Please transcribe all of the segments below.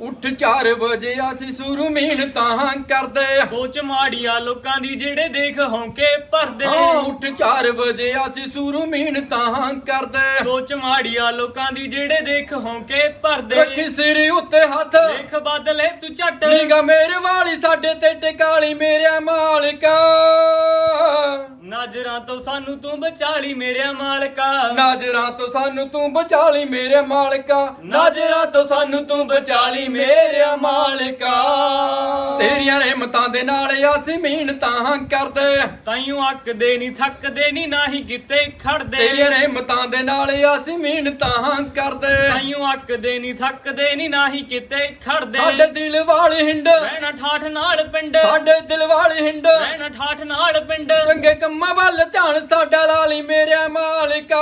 ਉੱਠ 4 ਵਜੇ ਅਸੀਂ ਸੁਰੂ ਮੀਨ ਤਾਂ ਕਰਦੇ। ਸੋਚ ਮਾੜੀਆਂ ਲੋਕਾਂ ਦੀ ਜਿਹੜੇ ਦੇਖ ਹੌਂਕੇ ਭਰਦੇ। ਹਾਂ ਉੱਠ 4 ਵਜੇ ਅਸੀਂ ਸੁਰੂ ਮੀਨ ਤਾਂ ਕਰਦੇ। ਸੋਚ ਮਾੜੀਆਂ ਲੋਕਾਂ ਦੀ ਜਿਹੜੇ ਦੇਖ ਹੌਂਕੇ ਭਰਦੇ। ਰੱਖੀ ਸਿਰ ਉੱਤੇ ਹੱਥ। ਦੇਖ ਬਦਲੇ ਤੂੰ ਝੱਟ। ਨਿਗਾ ਮੇਰੇ ਵਾਲੀ ਸਾਡੇ ਤੇ ਟਿਕਾਲੀ ਮੇਰੇ ਮਾਲਕਾ। ਤੋਂ ਸਾਨੂੰ ਤੂੰ ਬਚਾਲੀ ਮੇਰੇ ਮਾਲਕਾ। ਨਾਜ਼ਰਾਂ ਤੋਂ ਸਾਨੂੰ ਤੂੰ ਬਚਾ ਲਈ ਮੇਰੇ ਮਾਲਕਾ। ਨਾਜ਼ਰਾਂ ਤੋਂ ਸਾਨੂੰ ਤੂੰ ਬਚਾ ਲਈ ਮੇਰੇ ਮਾਲਕਾ। ਤੇਰੀਆਂ ਰਹਿਮਤਾਂ ਦੇ ਨਾਲ ਅਸੀਂ ਮਿਹਨਤਾਂ ਕਰਦੇ। ਤਾਈਓ ਅੱਕਦੇ ਨਹੀਂ ਥੱਕਦੇ ਨਹੀਂ ਨਾਹੀ ਕਿਤੇ ਖੜਦੇ। ਤੇਰੀਆਂ ਰਹਿਮਤਾਂ ਦੇ ਨਾਲ ਅਸੀਂ ਮਿਹਨਤਾਂ ਕਰਦੇ। ਤਾਈਓ ਅੱਕਦੇ ਨਹੀਂ ਥੱਕਦੇ ਨਹੀਂ ਨਾਹੀ ਕਿਤੇ ਖੜਦੇ। ਸਾਡੇ ਦਿਲ ਵਾਲੀ ਹਿੰਡ। ਰਹਿਣਾ ਠਾਠ ਨਾਲ ਪਿੰਡ। ਸਾਡੇ ਦਿਲ ਵਾਲੀ ਹਿੰਡ। ਰਹਿਣਾ ਠਾਠ ਨਾਲ ਪਿੰਡ। ਚੰਗੇ ਕੰਮਾਂ ਵੱਲ ਧਿਆਨ ਸਾਡਾ ਲਾ ਲਈ ਮੇਰੇ ਮਾਲਕਾ।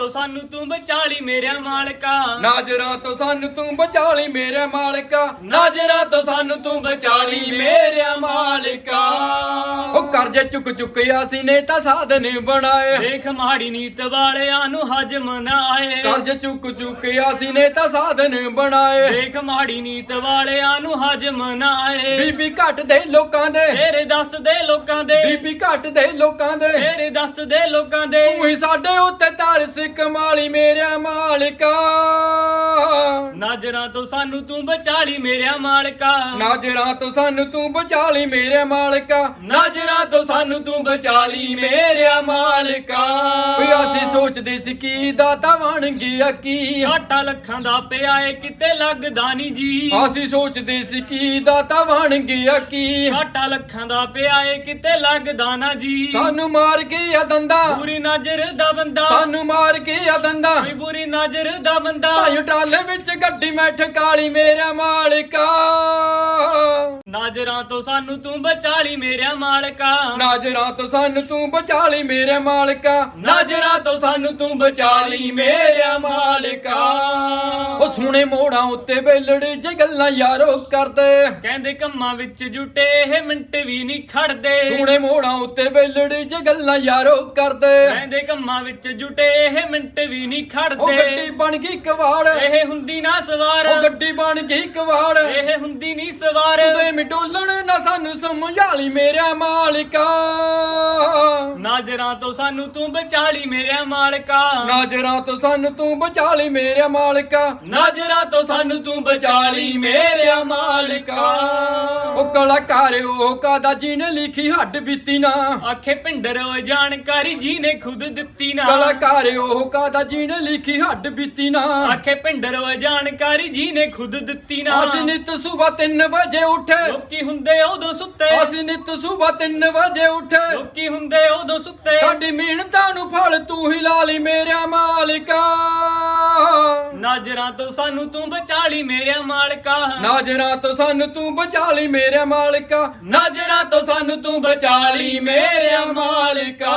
ਤੋਂ ਸਾਨੂੰ ਤੂੰ ਬਚਾਲੀ ਮੇਰੇ ਮਾਲਕਾ। ਨਾਜ਼ਰਾਂ ਤੋਂ ਸਾਨੂੰ ਤੂੰ ਬਚਾ ਲਈ ਮੇਰੇ ਮਾਲਕਾ। ਨਾਜ਼ਰਾਂ ਤੋਂ ਸਾਨੂੰ ਤੂੰ ਬਚਾ ਲਈ ਮੇਰੇ ਮਾਲਕਾ। ਕਰਜ਼ੇ ਚੁੱਕ ਚੁੱਕ ਅਸੀਂ ਨੇ ਤਾਂ ਸਾਧਨ ਬਣਾਏ। ਦੇਖ ਮਾੜੀ ਨੀਤ ਵਾਲਿਆਂ ਨੂੰ ਹਜਮ ਨਾ ਆਏ। ਕਰਜ਼ੇ ਚੁੱਕ ਚੁੱਕ ਅਸੀਂ ਨੇ ਤਾਂ ਸਾਧਨ ਬਣਾਏ। ਦੇਖ ਮਾੜੀ ਨੀਤ ਵਾਲਿਆਂ ਨੂੰ ਹਜਮ ਨਾ ਆਏ। ਬੀਬੀ ਘੱਟ ਦੇ ਲੋਕਾਂ ਦੇ। ਤੇਰੇ ਦੱਸਦੇ ਲੋਕਾਂ ਦੇ। ਬੀਬੀ ਘੱਟ ਦੇ ਲੋਕਾਂ ਦੇ। ਤੇਰੇ ਦੱਸਦੇ ਲੋਕਾਂ ਦੇ। ਤੂੰ ਹੀ ਸਾਡੇ ਉੱਤੇ ਤਰਸ ਕਮਾਲੀ ਮੇਰੇ ਮਾਲਕਾ। ਨਜ਼ਰਾਂ ਤੋਂ ਸਾਨੂੰ ਤੂੰ ਬਚਾਲੀ ਮੇਰੇ ਮਾਲਕਾ। ਨਾਜ਼ਰਾਂ ਤੋਂ ਸਾਨੂੰ ਤੂੰ ਬਚਾ ਲਈ ਮੇਰੇ ਮਾਲਕਾ। ਨਾਜ਼ਰਾਂ ਤੋਂ ਸਾਨੂੰ ਤੂੰ ਬਚਾ ਲਈ ਮੇਰੇ ਮਾਲਕਾ। ਵੀ ਅਸੀਂ ਸੋਚਦੇ ਸੀ ਕੀ ਦਾਤਾ ਬਣ ਗਿਆ ਕੀ। ਘਾਟਾ ਲੱਖਾਂ ਦਾ ਪਿਆ ਏ ਕਿਤੇ ਲੱਗਦਾ ਨਹੀਂ ਜੀ। ਅਸੀਂ ਸੋਚਦੇ ਸੀ ਕੀ ਦਾਤਾ ਬਣ ਗਿਆ ਕੀ। ਘਾਟਾ ਲੱਖਾਂ ਦਾ ਪਿਆ ਏ ਕਿਤੇ ਲੱਗਦਾ ਨਾ ਜੀ। ਸਾਨੂੰ ਮਾਰ ਗਿਆ ਦੰਦਾ। ਬੁਰੀ ਨਜ਼ਰ ਦਾ ਬੰਦਾ। ਸਾਨੂੰ ਮਾਰ ਗਿਆ ਦੰਦਾ। ਕੋਈ ਬੁਰੀ ਨਜ਼ਰ ਦਾ ਬੰਦਾ। ਭਾਈ ਟਾਲੇ ਵਿੱਚ ਗੱਡੀ ਮੈਂ ਠਕਾਲੀ ਮੇਰੇ ਮਾਲਕਾ। ਨਜ਼ਰਾਂ ਤੋਂ ਸਾਨੂੰ ਤੂੰ ਬਚਾਲੀ ਮੇਰੇ ਮਾਲਕਾ। ਨਾਜ਼ਰਾਂ ਤੋਂ ਸਾਨੂੰ ਤੂੰ ਬਚਾ ਲਈ ਮੇਰੇ ਮਾਲਕਾ। ਨਾਜ਼ਰਾਂ ਤੋਂ ਸਾਨੂੰ ਤੂੰ ਬਚਾ ਲਈ ਮੇਰੇ ਮਾਲਕਾ। ਉਹ ਸੁਣੇ ਮੋੜਾਂ ਉੱਤੇ ਵੇਲੜ ਜੇ ਗੱਲਾਂ ਯਾਰੋ ਕਰਦੇ। ਕਹਿੰਦੇ ਕੰਮਾਂ ਵਿੱਚ ਜੁਟੇ ਇਹ ਮਿੰਟ ਵੀ ਨਹੀਂ ਖੜਦੇ। ਸੁਣੇ ਮੋੜਾਂ ਉੱਤੇ ਵੇਲੜ ਜੇ ਗੱਲਾਂ ਯਾਰੋ ਕਰਦੇ। ਕਹਿੰਦੇ ਕੰਮਾਂ ਵਿੱਚ ਜੁਟੇ ਇਹ ਮਿੰਟ ਵੀ ਨਹੀਂ ਉਹ ਖੜਦੇ। ਗੱਡੀ ਬਣ ਗਈ ਕਵਾੜ। ਇਹ ਹੁੰਦੀ ਨਾ ਸਵਾਰ। ਉਹ ਗੱਡੀ ਬਣ ਗਈ ਕਵਾੜ। ਇਹ ਹੁੰਦੀ ਨਹੀਂ ਸਵਾਰ। ਤੇ ਮਿਟੋਲਣ ਨਾ ਸਾਨੂੰ ਸਮਝਾ ਲਈ ਮੇਰੇ ਮਾਲਕਾ। ਨਜ਼ਰਾਂ ਤੋਂ ਸਾਨੂੰ ਤੂੰ ਬਚਾਲੀ ਮੇਰੇ ਮਾਲਕਾ। ਨਾਜ਼ਰਾਂ ਤੋਂ ਸਾਨੂੰ ਤੂੰ ਬਚਾ ਲਈ ਮੇਰੇ ਮਾਲਕਾ। ਨਾਜ਼ਰਾਂ ਤੋਂ ਸਾਨੂੰ ਤੂੰ ਬਚਾ ਲਈ ਮੇਰੇ ਮਾਲਕਾ। ਉਹ ਕਲਾਕਾਰ ਉਹ ਕਾਦਾ ਜੀ ਨੇ ਲਿਖੀ ਹੱਡ ਬੀਤੀ ਨਾ। ਆਖੇ ਪਿੰਡਰ ਓਏ ਜਾਣਕਾਰੀ ਜੀ ਨੇ ਖੁਦ ਦਿੱਤੀ ਨਾ। ਕਲਾਕਾਰ ਉਹ ਕਾਦਾ ਜੀ ਨੇ ਲਿਖੀ ਹੱਡ ਬੀਤੀ ਨਾ। ਆਖੇ ਪਿੰਡਰ ਓਏ ਜਾਣਕਾਰੀ ਜੀ ਨੇ ਖੁਦ ਦਿੱਤੀ ਨਾ। ਅਸੀਂ ਨਿਤ ਸਵੇਰ 3 ਵਜੇ ਉੱਠੇ। ਲੋਕੀ ਹੁੰਦੇ ਉਦੋਂ ਸੁੱਤੇ। ਅਸੀਂ ਨਿਤ ਸਵੇਰ 3 ਵਜੇ ਉੱਠੇ। ਲੋਕੀ ਹੁੰਦੇ ਉਦੋਂ ਸੁੱਤੇ। ਸਾਡੀ ਮਿਹਨਤਾਂ ਨੂੰ ਫਲ ਤੂੰ ਹੀ ਲਾ ਲਈ ਮੇਰੇ ਮਾਲਕਾ। ਨਜ਼ਰਾਂ ਤੋਂ ਸਾਨੂੰ ਤੂੰ ਬਚਾਲੀ ਮੇਰੇ ਮਾਲਕਾ। ਨਾਜ਼ਰਾਂ ਤੋਂ ਸਾਨੂੰ ਤੂੰ ਬਚਾ ਲਈ ਮੇਰੇ ਮਾਲਕਾ। ਨਾਜ਼ਰਾਂ ਤੋਂ ਸਾਨੂੰ ਤੂੰ ਬਚਾ ਲਈ ਮੇਰੇ ਮਾਲਕਾ।